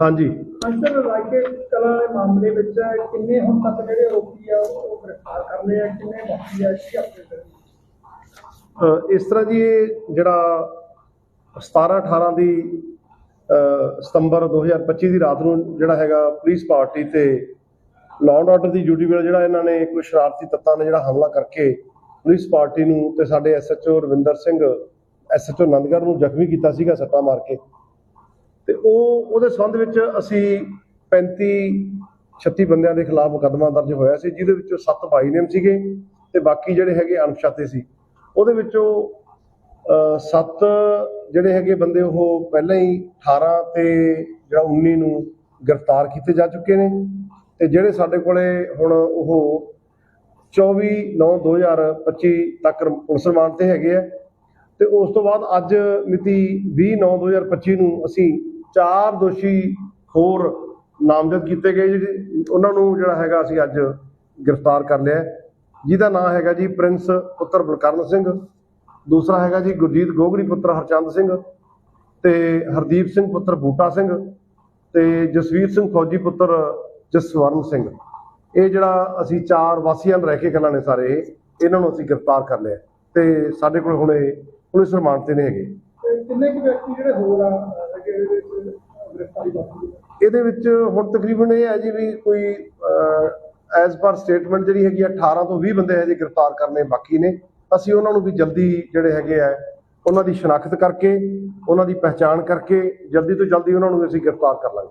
ਹਾਂਜੀ। ਅੰਸਰ ਰਾਈਕੇ ਕਲਾ ਦੇ ਮਾਮਲੇ ਵਿੱਚ ਕਿੰਨੇ ਹੁਣ ਤੱਕ ਜਿਹੜੇ ਆਰੋਪੀ ਆ ਉਹ ਗ੍ਰਿਫਤਾਰ ਕਰ ਲਏ ਆ ਕਿੰਨੇ ਬਾਕੀ ਆ ਕੀ ਅਪਡੇਟ ਇਸ ਤਰ੍ਹਾਂ ਜੀ ਜਿਹੜਾ 17 18 ਦੀ ਸਤੰਬਰ 2025 ਦੀ ਰਾਤ ਨੂੰ ਜਿਹੜਾ ਹੈਗਾ ਪੁਲਿਸ ਪਾਰਟੀ ਤੇ ਲਾਅ ਐਂਡ ਆਰਡਰ ਦੀ ਡਿਊਟੀ ਵੇਲੇ ਜਿਹੜਾ ਇਹਨਾਂ ਨੇ ਕੋਈ ਸ਼ਰਾਰਤੀ ਤੱਤਾਂ ਨੇ ਜਿਹੜਾ ਹਮਲਾ ਕਰਕੇ ਪੁਲਿਸ ਪਾਰਟੀ ਨੂੰ ਤੇ ਸਾਡੇ ਐਸਐਚਓ ਰਵਿੰਦਰ ਸਿੰਘ ਐਸਐਚਓ ਨੰਦਗੜ੍ਹ ਨੂੰ ਜ਼ਖਮੀ ਕੀਤਾ ਸੀਗਾ ਸੱਟਾਂ ਮਾਰ ਕੇ। ਉਹ ਉਹਦੇ ਸੰਬੰਧ ਵਿੱਚ ਅਸੀਂ 35 36 ਬੰਦਿਆਂ ਦੇ ਖਿਲਾਫ ਮੁਕੱਦਮਾ ਦਰਜ ਹੋਇਆ ਸੀ ਜਿਹਦੇ ਵਿੱਚੋਂ 7 ਭਾਈ ਨੇਮ ਸੀਗੇ ਤੇ ਬਾਕੀ ਜਿਹੜੇ ਹੈਗੇ ਅਣਪਛਾਤੇ ਸੀ। ਉਹਦੇ ਵਿੱਚੋਂ ਅਹ, ਸੱਤ ਜਿਹੜੇ ਹੈਗੇ ਬੰਦੇ ਉਹ ਪਹਿਲਾਂ ਹੀ 18 ਤੇ ਜਿਹੜਾ 19 ਨੂੰ ਗ੍ਰਿਫਤਾਰ ਕੀਤੇ ਜਾ ਚੁੱਕੇ ਨੇ ਤੇ ਜਿਹੜੇ ਸਾਡੇ ਕੋਲੇ ਹੁਣ ਉਹ 24 9 2025 ਤੱਕ ਪੁਲਿਸ ਰਿਮਾਂਡ ਤੇ ਹੈਗੇ ਆ। ਤੇ ਉਸ ਤੋਂ ਬਾਅਦ ਅੱਜ ਮਿਤੀ 20 9 2025 ਨੂੰ ਅਸੀਂ ਚਾਰ ਦੋਸ਼ੀ ਹੋਰ ਨਾਮਜ਼ਦ ਕੀਤੇ ਗਏ ਜਿਹੜੇ ਉਹਨਾਂ ਨੂੰ ਜਿਹੜਾ ਹੈਗਾ ਅਸੀਂ ਅੱਜ ਗ੍ਰਿਫਤਾਰ ਕਰ ਲਿਆ ਜਿਹਦਾ ਨਾਮ ਹੈਗਾ ਜੀ ਪ੍ਰਿੰਸ ਪੁੱਤਰ ਬਲਕਰਨ ਸਿੰਘ, ਦੂਸਰਾ ਹੈਗਾ ਜੀ ਗੁਰਜੀਤ ਗੋਗੜੀ ਪੁੱਤਰ ਹਰਚੰਦ ਸਿੰਘ ਤੇ ਹਰਦੀਪ ਸਿੰਘ ਪੁੱਤਰ ਬੂਟਾ ਸਿੰਘ ਤੇ ਜਸਵੀਰ ਸਿੰਘ ਫੌਜੀ ਪੁੱਤਰ ਜਸਵਰਨ ਸਿੰਘ। ਇਹ ਜਿਹੜਾ ਅਸੀਂ ਚਾਰ ਵਾਸੀਆਂ ਰਹਿ ਕੇ ਗੱਲਾਂ ਨੇ ਸਾਰੇ, ਇਹਨਾਂ ਨੂੰ ਅਸੀਂ ਗ੍ਰਿਫਤਾਰ ਕਰ ਲਿਆ ਤੇ ਸਾਡੇ ਕੋਲ ਹੁਣ ਇਹ ਪੁਲਿਸ ਰਿਮਾਂਡ ਤੇ ਨੇ ਹੈਗੇ। ਕਿੰਨੇ ਕੁ ਵਿਅਕਤੀ ਜਿਹੜੇ ਹੋਰ ਆ ਹੈਗੇ ਇਹਦੇ ਵਿੱਚ ਹੁਣ ਤਕਰੀਬਨ ਇਹ ਹੈ ਜੀ ਵੀ ਕੋਈ ਐਜ਼ ਪਰ ਸਟੇਟਮੈਂਟ ਜਿਹੜੀ ਹੈਗੀ ਆ 18 ਤੋਂ 20 ਬੰਦੇ ਹਜੇ ਗ੍ਰਿਫਤਾਰ ਕਰਨੇ ਬਾਕੀ ਨੇ। ਅਸੀਂ ਉਹਨਾਂ ਨੂੰ ਵੀ ਜਲਦੀ ਜਿਹੜੇ ਹੈਗੇ ਆ, ਉਹਨਾਂ ਦੀ ਸ਼ਨਾਖਤ ਕਰਕੇ, ਉਹਨਾਂ ਦੀ ਪਹਿਚਾਣ ਕਰਕੇ ਜਲਦੀ ਤੋਂ ਜਲਦੀ ਉਹਨਾਂ ਨੂੰ ਅਸੀਂ ਗ੍ਰਿਫਤਾਰ ਕਰ ਲਾਂਗੇ।